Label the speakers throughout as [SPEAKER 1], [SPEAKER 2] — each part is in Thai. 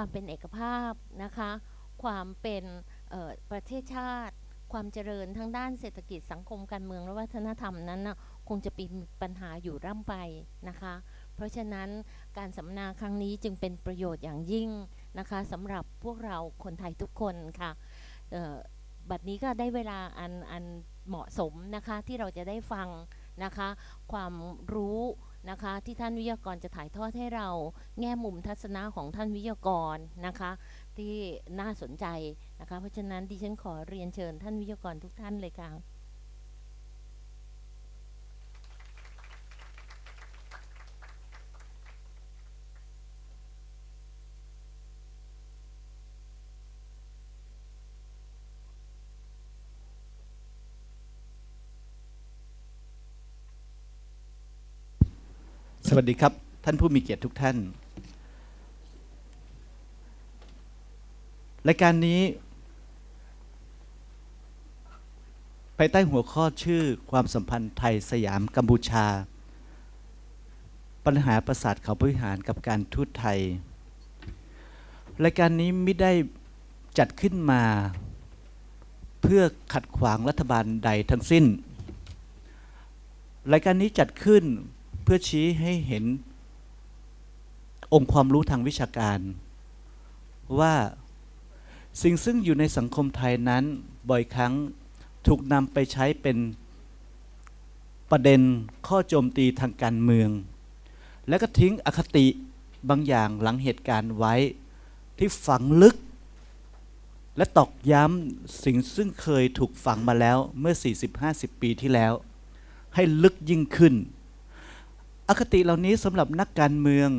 [SPEAKER 1] ความเป็นเอกภาพนะคะ ความเป็นประเทศชาติ ความเจริญทั้งด้านเศรษฐกิจสังคมการเมืองและวัฒนธรรมนั้นนะคงจะเป็นปัญหาอยู่ร่ำไปนะคะ เพราะฉะนั้นการสัมมนาครั้งนี้จึงเป็นประโยชน์อย่างยิ่งนะคะสำหรับพวกเราคนไทยทุกคนค่ะเอ่อบัดนี้ก็ได้เวลาอันอันเหมาะสมนะคะที่เราจะได้ฟังนะคะ ความรู้ นะคะ ที่ท่านวิทยากรจะถ่ายทอดให้เราแง่มุมทัศนะของท่านวิทยากรนะคะ ที่น่าสนใจนะคะ เพราะฉะนั้นดิฉันขอเรียนเชิญท่านวิทยากรทุกท่านเลยค่ะ
[SPEAKER 2] ส วัสดีครับ ท่านผู้มีเกียรติทุกท่าน รายการนี้ภายใต้หัวข้อชื่อความสัมพันธ์ไทยสยามกัมพูชา ปัญหาประสาทเขาบริหารกับการทูตไทย รายการนี้ไม่ได้จัดขึ้นมา เพื่อขัดขวางรัฐบาลใดทั้งสิ้น รายการนี้จัดขึ้น พื่อชี้ให้เห็นองค์ความรู้ทางวิชาการ ว่าสิ่งซึ่งอยู่ในสังคมไทยนั้นบ่อยครั้งถูกนำไปใช้เป็นประเด็นข้อโจมตีทางการเมือง และก็ทิ้งอคติบางอย่างหลังเหตุการณ์ไว้ที่ฝังลึก และตอกย้ำสิ่งซึ่งเคยถูกฝังมาแล้วเมื่อ 40-50 ปีที่แล้ว ให้ลึกยิ่งขึ้น อคติเหล่านี้สำหรับนักการเมือง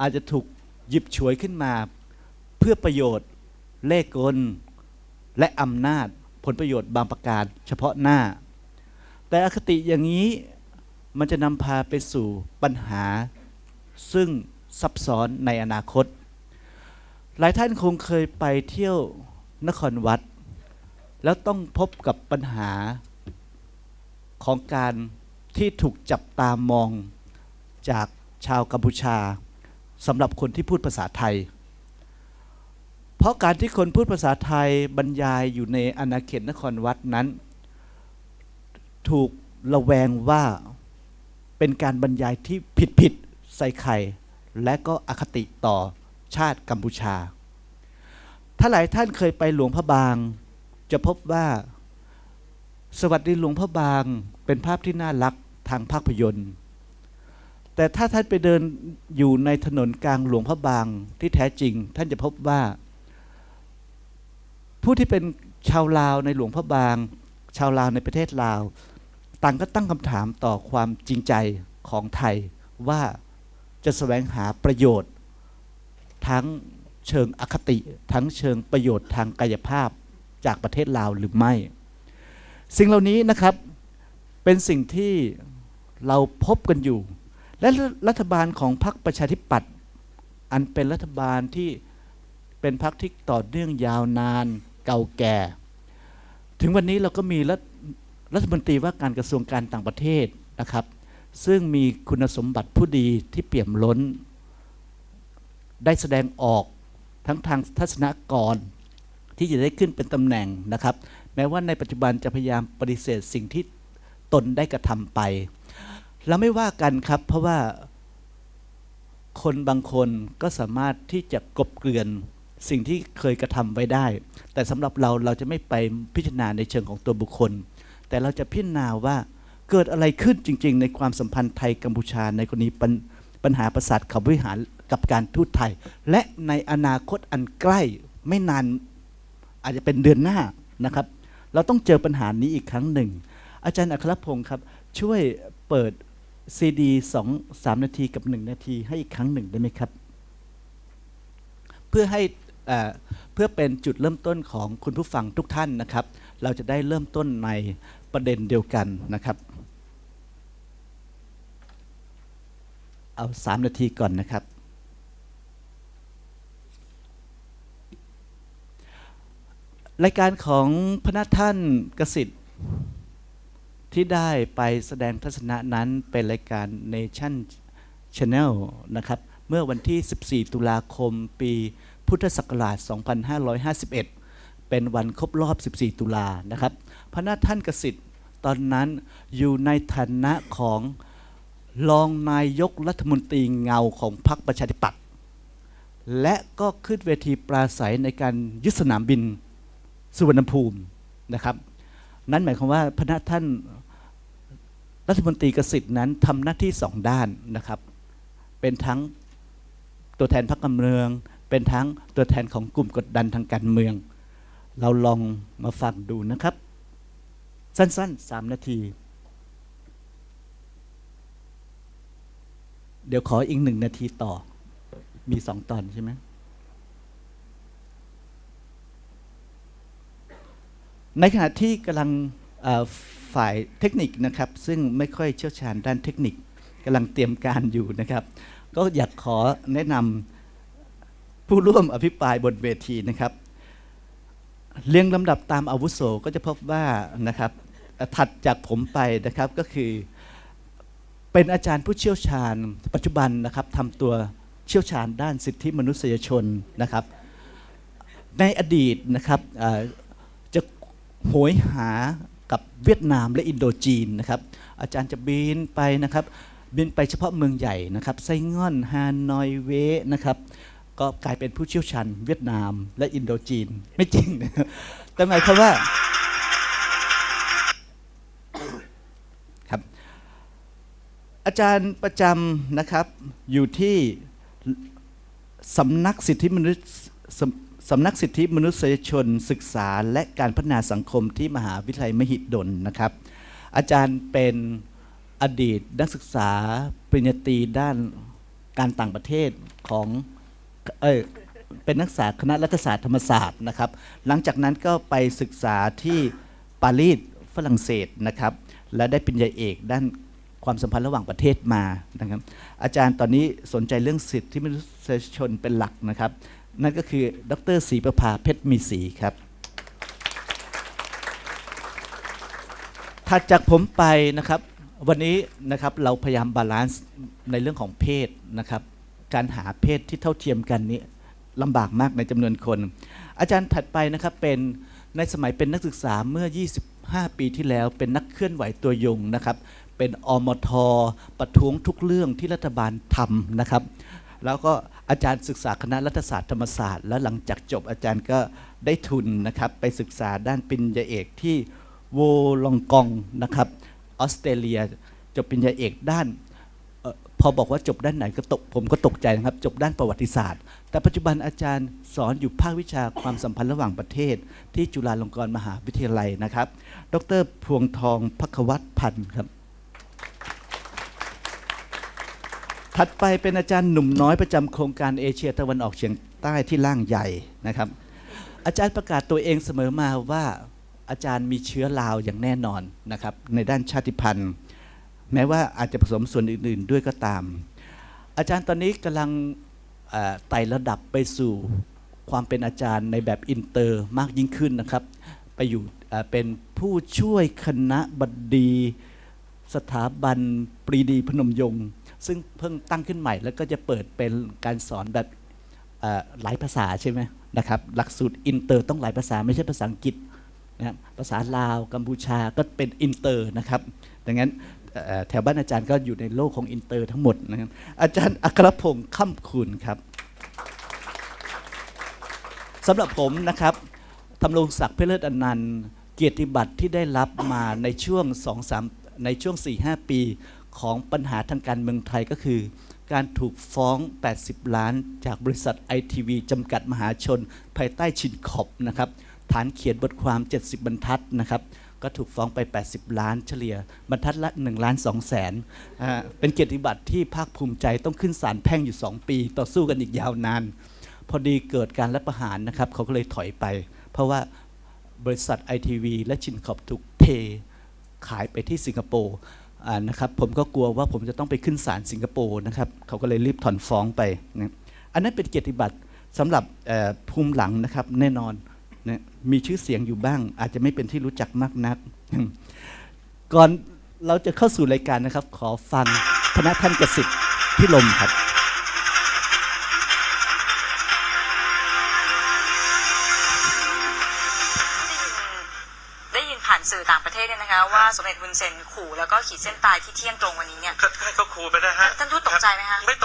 [SPEAKER 2] อาจจะถูกหยิบฉวยขึ้นมา เพื่อประโยชน์เล่กล และอำนาจผลประโยชน์บางประการเฉพาะหน้า แต่อคติอย่างนี้มันจะนำพาไปสู่ปัญหา ซึ่งซับซ้อนในอนาคต หลายท่านคงเคยไปเที่ยวนครวัด แล้วต้องพบกับปัญหาของการที่ถูกจับตามอง จากชาวกัมพูชาสำหรับคนที่พูดภาษาไทย เพราะการที่คนพูดภาษาไทยบรรยายอยู่ในอาณาเขตนครวัดนั้น ถูกระแวงว่าเป็นการบรรยายที่ผิดผิดๆใส่ไข่ และก็อคติต่อชาติกัมพูชา ถ้าหลายท่านเคยไปหลวงพระบาง จะพบว่า สวัสดีหลวงพระบางเป็นภาพที่น่ารักทางภาพยนตร์ แต่ถ้าท่านไปเดินอยู่ในถนนกลางหลวงพระบางที่แท้จริง ท่านจะพบว่า ผู้ที่เป็นชาวลาวในหลวงพระบาง ชาวลาวในประเทศลาว ต่างก็ตั้งคำถามต่อความจริงใจของไทยว่าจะแสวงหาประโยชน์ ทั้งเชิงอคติ ทั้งเชิงประโยชน์ทางกายภาพจากประเทศลาวหรือไม่ สิ่งเหล่านี้นะครับเป็นสิ่งที่เราพบกันอยู่ และรัฐบาลของพรรคประชาธิปัตย์อันเป็นรัฐบาลที่เป็นพรรคที่ต่อเนื่องยาวนานเก่าแก่ ถึงวันนี้เราก็มีรัฐรัฐมนตรีว่าการกระทรวงการต่างประเทศนะครับ ซึ่งมีคุณสมบัติผู้ดีที่เปี่ยมล้น ได้แสดงออกทั้งทางทัศนกรที่จะได้ขึ้นเป็นตำแหน่งนะครับ แม้ว่าในปัจจุบันจะพยายามปฏิเสธสิ่งที่ตนได้กระทำไป เราไม่ว่ากันครับ เพราะว่าคนบางคนก็สามารถที่จะกลบเกลื่อนสิ่งที่เคยกระทำไว้ได้ แต่สำหรับเราเราจะไม่ไปพิจารณาในเชิงของตัวบุคคล แต่เราจะพิจารณาว่าเกิดอะไรขึ้นจริง ๆ ในความสัมพันธ์ไทยกัมพูชา ในกรณีปัญปัญหาประสาทขาบริหารกับการทูตไทย และในอนาคตอันใกล้ไม่นานอาจจะเป็นเดือนหน้านะครับ เราต้องเจอปัญหานี้อีกครั้งหนึ่ง อาจารย์อัครพงศ์ครับ ช่วยเปิด ซีดีสองสามนาทีกับหนึ่งนาทีให้อีกครั้งหนึ่งได้ไหมครับ เพื่อให้เอ่อเพื่อเป็นจุดเริ่มต้นของคุณผู้ฟังทุกท่านนะครับ เราจะได้เริ่มต้นในประเด็นเดียวกันนะครับ เอาสามนาทีก่อนนะครับ รายการของพระนท่านกสิทธิ์ ที่ได้ไปแสดงทัศนะนั้นเป็นรายการ Nation Channel นะครับ เมื่อวันที่ 14 ตุลาคมปีพุทธศักราช 2551 เป็นวันครบรอบ 14 ตุลานะครับ พระนาท่านกสิทธิ์ตอนนั้นอยู่ในฐานะของรองนายกรัฐมนตรีเงาของพรรคประชาธิปัตย์และก็ขึ้นเวทีปราศัยในการยึดสนามบินสุวรรณภูมินะครับ นั่นหมายความว่าพระนาท่าน รัฐมนตรีกสิทธิ์นั้นทำหน้าที่สองด้านนะครับ เป็นทั้งตัวแทนพรรคการเมือง เป็นทั้งตัวแทนของกลุ่มกดดันทางการเมือง เราลองมาฟังดูนะครับ สั้นๆสามนาที เดี๋ยวขออีกหนึ่งนาทีต่อ มีสองตอนใช่ไหมในขณะที่กำลัง ฝ่ายเทคนิคนะครับ ซึ่งไม่ค่อยเชี่ยวชาญด้านเทคนิคกำลังเตรียมการอยู่นะครับ ก็อยากขอแนะนำผู้ร่วมอภิปรายบนเวทีนะครับ เรียงลำดับตามอาวุโสก็จะพบว่านะครับถัดจากผมไปนะครับก็คือเป็นอาจารย์ผู้เชี่ยวชาญ ปัจจุบันนะครับทำตัวเชี่ยวชาญด้านสิทธิมนุษยชนนะครับ ในอดีตนะครับจะโหยหา กับเวียดนามและอินโดจีนนะครับ อาจารย์จะบินไปนะครับ บินไปเฉพาะเมืองใหญ่นะครับไซง่อนฮานอยเวนะครับก็กลายเป็นผู้เชี่ยวชาญเวียดนามและอินโดจีนไม่จริงนะแต่หมายความว่าครับอาจารย์ประจำนะครับอยู่ที่สำนักสิทธิมนุษย สำนักสิทธิมนุษยชนศึกษาและการพัฒนาสังคมที่มหาวิทยาลัยมหิดลนะครับ อาจารย์เป็นอดีตนักศึกษาปริญญาตรีด้านการต่างประเทศของเอยเป็นนักศึกษาคณะรัฐศาสตร์ธรรมศาสตร์นะครับ หลังจากนั้นก็ไปศึกษาที่ปารีสฝรั่งเศสนะครับ และได้ปริญญาเอกด้านความสัมพันธ์ระหว่างประเทศมานะครับ อาจารย์ตอนนี้สนใจเรื่องสิทธิมนุษยชนเป็นหลักนะครับ นั่นก็คือ ดรศรีประภาเพชรมีศรีครับ ถัดจากผมไปนะครับ วันนี้นะครับเราพยายามบาลานซ์ในเรื่องของเพศนะครับ การหาเพศที่เท่าเทียมกันนี้ลำบากมากในจำนวนคน อาจารย์ถัดไปนะครับเป็นในสมัยเป็นนักศึกษาเมื่อ 25 ปีที่แล้วเป็นนักเคลื่อนไหวตัวยงนะครับ เป็นอมทประท้วงทุกเรื่องที่รัฐบาลทำนะครับ แล้วก็ อาจารย์ศึกษาคณะรัฐศาสตร์ธรรมศาสตร์ แล้วหลังจากจบอาจารย์ก็ได้ทุนนะครับไปศึกษาด้านปริญญาเอกที่โวลองกองนะครับออสเตรเลียจบปริญญาเอกด้านออพอบอกว่าจบด้านไหนก็ตกผมก็ตกใจนะครับ จบด้านประวัติศาสตร์ แต่ปัจจุบันอาจารย์สอนอยู่ภาควิชาความสัมพันธ์ระหว่างประเทศ ที่จุฬาลงกรณ์มหาวิทยาลัยนะครับ ดรพวงทองพักวัตพันธ์ครับ ถัดไปเป็นอาจารย์หนุ่มน้อยประจำโครงการเอเชียตะวันออกเฉียงใต้ที่ล่างใหญ่นะครับ อาจารย์ประกาศตัวเองเสมอมาว่าอาจารย์มีเชื้อลาวอย่างแน่นอนนะครับในด้านชาติพันธุ์ แม้ว่าอาจจะผสมส่วนอื่น ๆ ด้วยก็ตาม อาจารย์ตอนนี้กำลังไต่ระดับไปสู่ความเป็นอาจารย์ในแบบอินเตอร์มากยิ่งขึ้นนะครับ ไปอยู่เอ่อเป็นผู้ช่วยคณะบดี สถาบันปรีดีพนมยงค์ ซึ่งเพิ่งตั้งขึ้นใหม่ แล้วก็จะเปิดเป็นการสอนแบบหลายภาษาใช่ไหมนะครับหลักสูตรอินเตอร์ต้องหลายภาษาไม่ใช่ภาษาอังกฤษนะครับภาษาลาวกัมพูชาก็เป็นอินเตอร์นะครับดังนั้นแถวบ้านอาจารย์ก็อยู่ในโลกของอินเตอร์ทั้งหมดนะครับอาจารย์อัครพงศ์ค่ำคุณครับสำหรับผมนะครับทำรงศักดิ์เพลิศอนันต์ เกียรติบัตรที่ได้รับมาในช่วง2อสในช่วง 4-5 ปี ของปัญหาทางการเมืองไทยก็คือ การถูกฟ้อง 80 ล้าน จากบริษัทไอทีวีจำกัดมหาชน ภายใต้ชินขอบนะครับ ฐานเขียนบทความ 70 บรรทัดนะครับ ก็ถูกฟ้องไป 80 ล้านเฉลี่ย บรรทัดละ 1 ล้าน2แสนเป็นเกียรติบัตรที่ภาคภูมิใจต้องขึ้นศาลแพ่งอยู่ 2 ปี ต่อสู้กันอีกยาวนาน พอดีเกิดการรัฐประหารนะครับเขาก็เลยถอยไป เพราะว่าบริษัทไอทีวีและชินขอบถูกเทขายไปที่สิงคโปร์ อ่านะครับผมก็กลัวว่าผมจะต้องไปขึ้นศาลสิงคโปร์นะครับเขาก็เลยรีบถอนฟ้องไปนะอันนั้นเป็นเกียรติบัตรสำหรับภูมิหลังนะครับแน่นอนนะมีชื่อเสียงอยู่บ้าง อาจจะไม่เป็นที่รู้จักมากนัก ก่อนเราจะเข้าสู่รายการนะครับ ขอฟังพระท่านกสิทธิ์พิลมครับ
[SPEAKER 3] นี่ยนะคะ ว่าสมเด็จฮุนเซนขู่แล้วก็ขีดเส้นตายที่เที่ยงตรงวันนี้เนี่ย
[SPEAKER 4] ก็ให้เขาครูไปนะฮะ
[SPEAKER 3] ท่านทูตตกใจไหมคะ
[SPEAKER 4] ไม่ตก